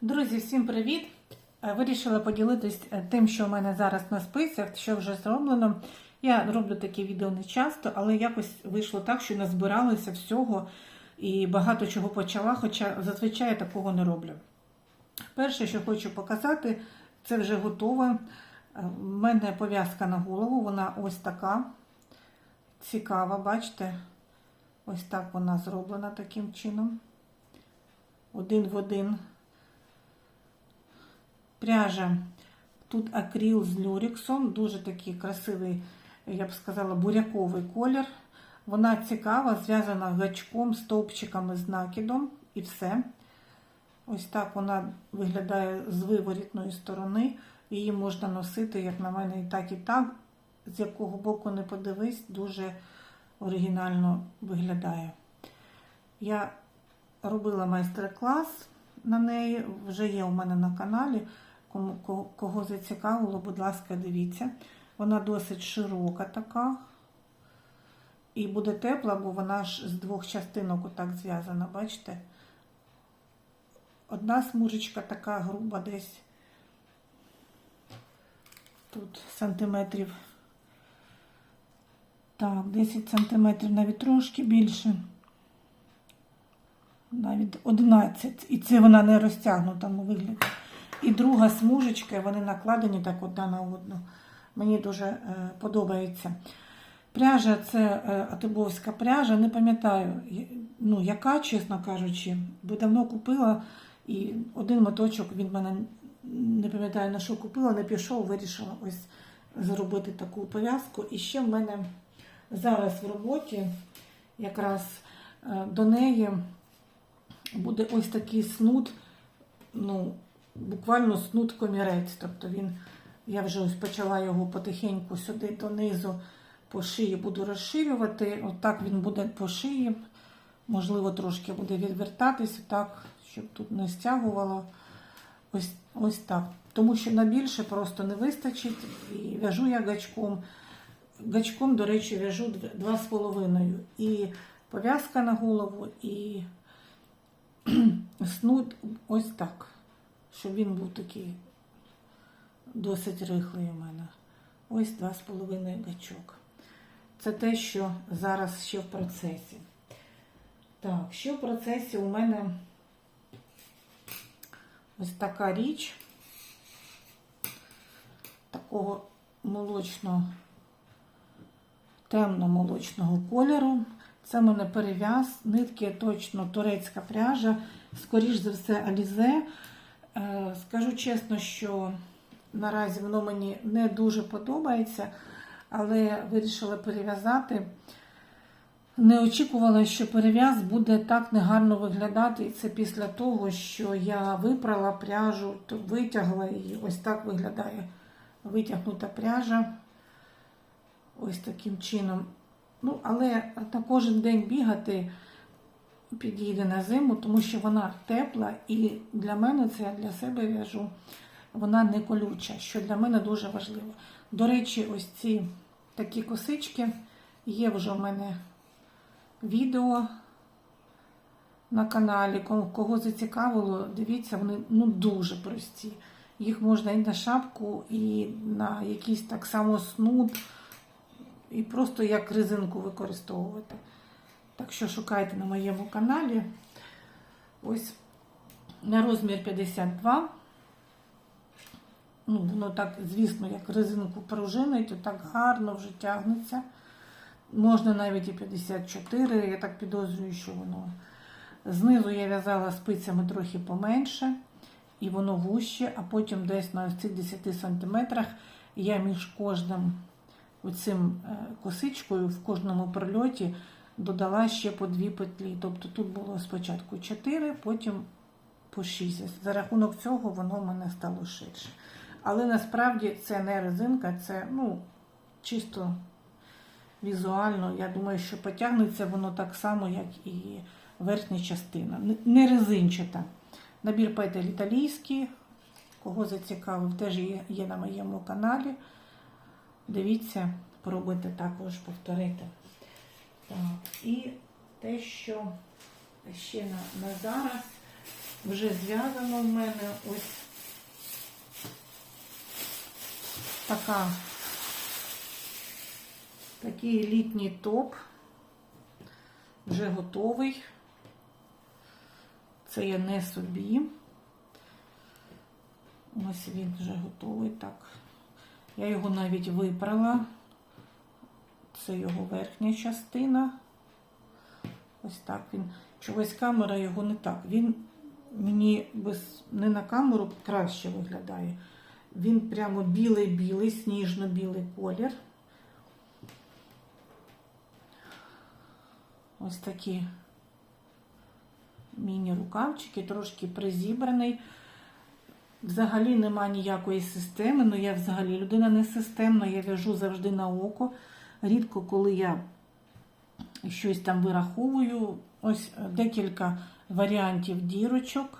Друзі, всім привіт! Е, Вирішила поділитись е, тим, що в мене зараз на списах, що вже зроблено. Я роблю такі відео не часто, але якось вийшло так, що назбиралося всього і багато чого почала, хоча зазвичай я такого не роблю. Перше, що хочу показати, це вже готове. У мене пов'язка на голову, вона ось така цікава, бачите? Ось так вона зроблена таким чином. Один в один. Пряжа. Тут акрил з люрексом, дуже такий красивий, я б сказала, буряковий колір. Вона цікава, зв'язана гачком, стовпчиками з накидом і все. Ось так вона виглядає з виворітної сторони. Її можна носити, як на мене, і так, і так. З якого боку не подивись, дуже оригінально виглядає. Я робила майстер-клас на неї, вже є у мене на каналі. Кому, кого, зацікавило, будь ласка, дивіться. Вона досить широка така. І буде тепла, бо вона ж з двох частинок отак зв'язана, бачите? Одна смужечка така груба десь. Тут сантиметрів. Так, 10 сантиметрів, навіть трошки більше. Навіть 11. І це вона не розтягнута на вигляді. І друга смужечка, вони накладені так одна на одну. Мені дуже е, подобається. Пряжа це е, атибовська пряжа, не пам'ятаю, ну, яка, чесно кажучи, бо давно купила і один моточок від мене не пам'ятаю на що купила, не пішов, вирішила ось зробити таку пов'язку. І ще в мене зараз в роботі якраз е, до неї буде ось такий снуд, ну, буквально снуд комірець. Тобто він, я вже ось почала його потихеньку сюди донизу по шиї буду розширювати. Отак він буде по шиї. Можливо, трошки буде відвертатись, так, щоб тут не стягувало. Ось, ось так. Тому що на більше просто не вистачить. І в'яжу я гачком. Гачком, до речі, в'яжу 2,5. І пов'язка на голову, і снуд ось так. Щоб він був такий досить рихлий у мене. Ось 2,5 гачок. Це те, що зараз ще в процесі. Так, ще в процесі у мене ось така річ такого молочного, темно-молочного кольору. Це мене перев'яз, нитки точно турецька пряжа, скоріш за все, Алізе. Е, Скажу чесно, що наразі воно мені не дуже подобається, але вирішила перев'язати. Не очікувала, що перев'яз буде так негарно виглядати. І це після того, що я випрала пряжу, то витягла її. Ось так виглядає витягнута пряжа. Ось таким чином. Ну, але на кожен день бігати підійде на зиму, тому що вона тепла, і для мене це я для себе в'яжу. Вона не колюча, що для мене дуже важливо. До речі, ось ці такі косички є вже в мене відео на каналі. Кого- зацікавило, дивіться, вони ну, дуже прості. Їх можна і на шапку, і на якийсь так само снуд, і просто як резинку використовувати. Так що шукайте на моєму каналі. Ось на розмір 52. Ну, воно так, звісно, як резинку пружинить, так гарно вже тягнеться. Можна навіть і 54, я так підозрюю, що воно. Знизу я в'язала спицями трохи поменше, і воно вуще, а потім десь на цих 10 сантиметрах я між кожним оцим е, косичкою в кожному прольоті додала ще по дві петлі. Тобто тут було спочатку 4, потім по 6. За рахунок цього воно в мене стало ширше. Але насправді це не резинка, це ну, чисто візуально. Я думаю, що потягнеться воно так само, як і верхня частина. Не- резинчата. Набір петель італійський. Кого зацікавив, теж є на моєму каналі. Дивіться, пробуйте також повторити. Так, і те, що ще на, на зараз вже зв'язано в мене ось така, такий літній топ. Вже готовий. Це я не собі. Ось він вже готовий. Так. Я його навіть випрала. Це його верхня частина. Ось так він. Чогось камера його не так. Він мені без, не на камеру краще виглядає. Він прямо білий-білий, сніжно-білий колір. Ось такі міні-рукавчики, трошки призібраний. Взагалі нема ніякої системи, ну я взагалі людина не системна, я в'яжу завжди на око. Рідко, коли я щось там вираховую, ось декілька варіантів дірочок.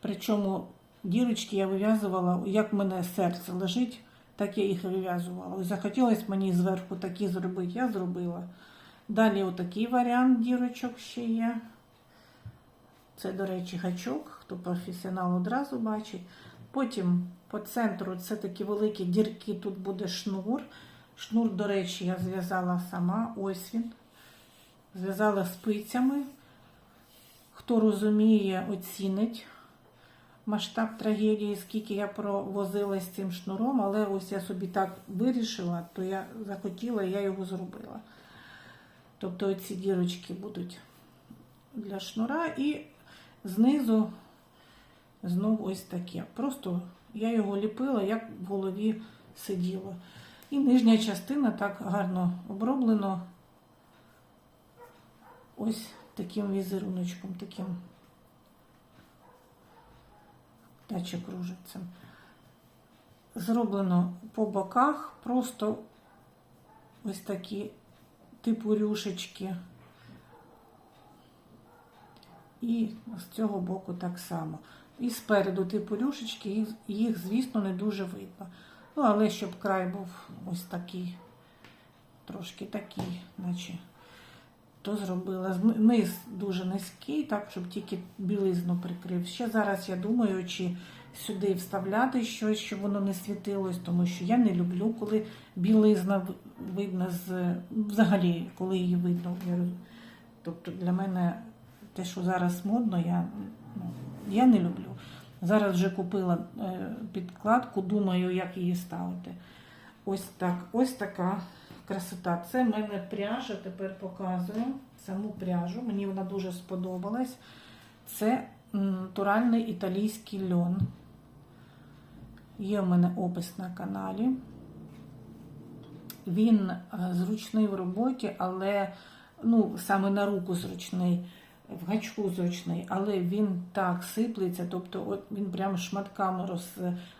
Причому дірочки я вив'язувала, як в мене серце лежить, так я їх вив'язувала. Ось захотілося мені зверху такі зробити, я зробила. Далі отакий варіант дірочок ще є. Це, до речі, гачок, хто професіонал одразу бачить. Потім по центру це такі великі дірки, тут буде шнур. Шнур, до речі, я зв'язала сама, ось він. Зв'язала спицями. Хто розуміє, оцінить масштаб трагедії, скільки я провозила з цим шнуром, але ось я собі так вирішила, то я захотіла, я його зробила. Тобто ці дірочки будуть для шнура і знизу знову ось таке. Просто я його ліпила, як в голові сиділо. І нижня частина так гарно оброблено ось таким візеруночком, таким дача кружиться. Зроблено по боках просто ось такі типу рюшечки. І з цього боку так само. І спереду типу рюшечки, їх, звісно, не дуже видно. Ну, але щоб край був ось такий, трошки такий, наче то зробила. Низ дуже низький, так, щоб тільки білизну прикрив. Ще зараз я думаю, чи сюди вставляти щось, щоб воно не світилось, тому що я не люблю, коли білизна видно з взагалі, коли її видно. Тобто для мене те, що зараз модно, я, ну, я не люблю. Зараз вже купила е, підкладку, думаю, як її ставити. Ось так, ось така красота. Це в мене пряжа, тепер показую саму пряжу. Мені вона дуже сподобалась. Це натуральний італійський льон. Є в мене опис на каналі. Він е, зручний в роботі, але ну, саме на руку зручний, в гачку зручний, але він так сиплеться, тобто от він прям шматками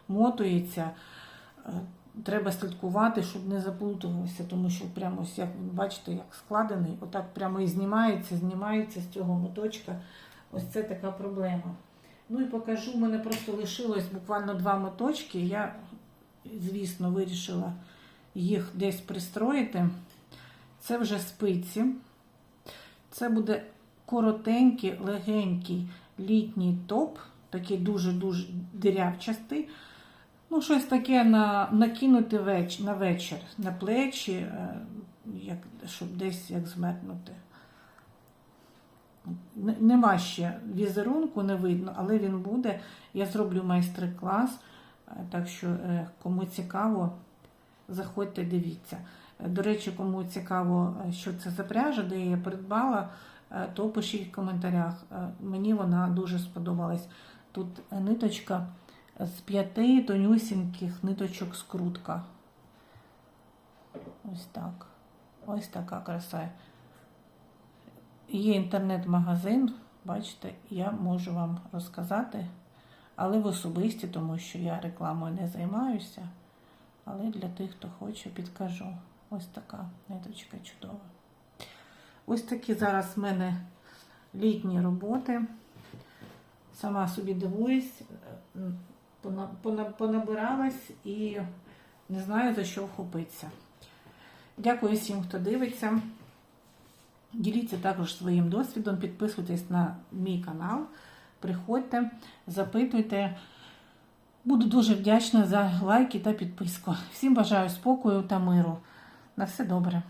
розмотується. Е, Треба слідкувати, щоб не заплутувався, тому що прямо ось, як бачите, як складений, отак прямо і знімається, знімається з цього моточка. Ось це така проблема. Ну і покажу, у мене просто лишилось буквально два моточки. Я, звісно, вирішила їх десь пристроїти. Це вже спиці. Це буде коротенький, легенький літній топ, такий дуже-дуже дирявчастий. Ну, щось таке на, накинути веч, на вечір, на плечі, е, як, щоб десь як зметнути. Нема ще візерунку, не видно, але він буде. Я зроблю майстер-клас. е, Так що, е, кому цікаво, заходьте, дивіться. До речі, кому цікаво, що це за пряжа, де я її придбала, то пишіть в коментарях. Е, Мені вона дуже сподобалась. Тут ниточка з п'яти тонюсіньких ниточок скрутка. Ось так. Ось така краса. Є інтернет-магазин, бачите, я можу вам розказати, але в особисті, тому що я рекламою не займаюся. Але для тих, хто хоче, підкажу. Ось така ниточка чудова. Ось такі зараз в мене літні роботи. Сама собі дивуюсь, пона- пона- понабиралась і не знаю за що вхопитися. Дякую всім, хто дивиться. Діліться також своїм досвідом, підписуйтесь на мій канал. Приходьте, запитуйте. Буду дуже вдячна за лайки та підписку. Всім бажаю спокою та миру. На все добре.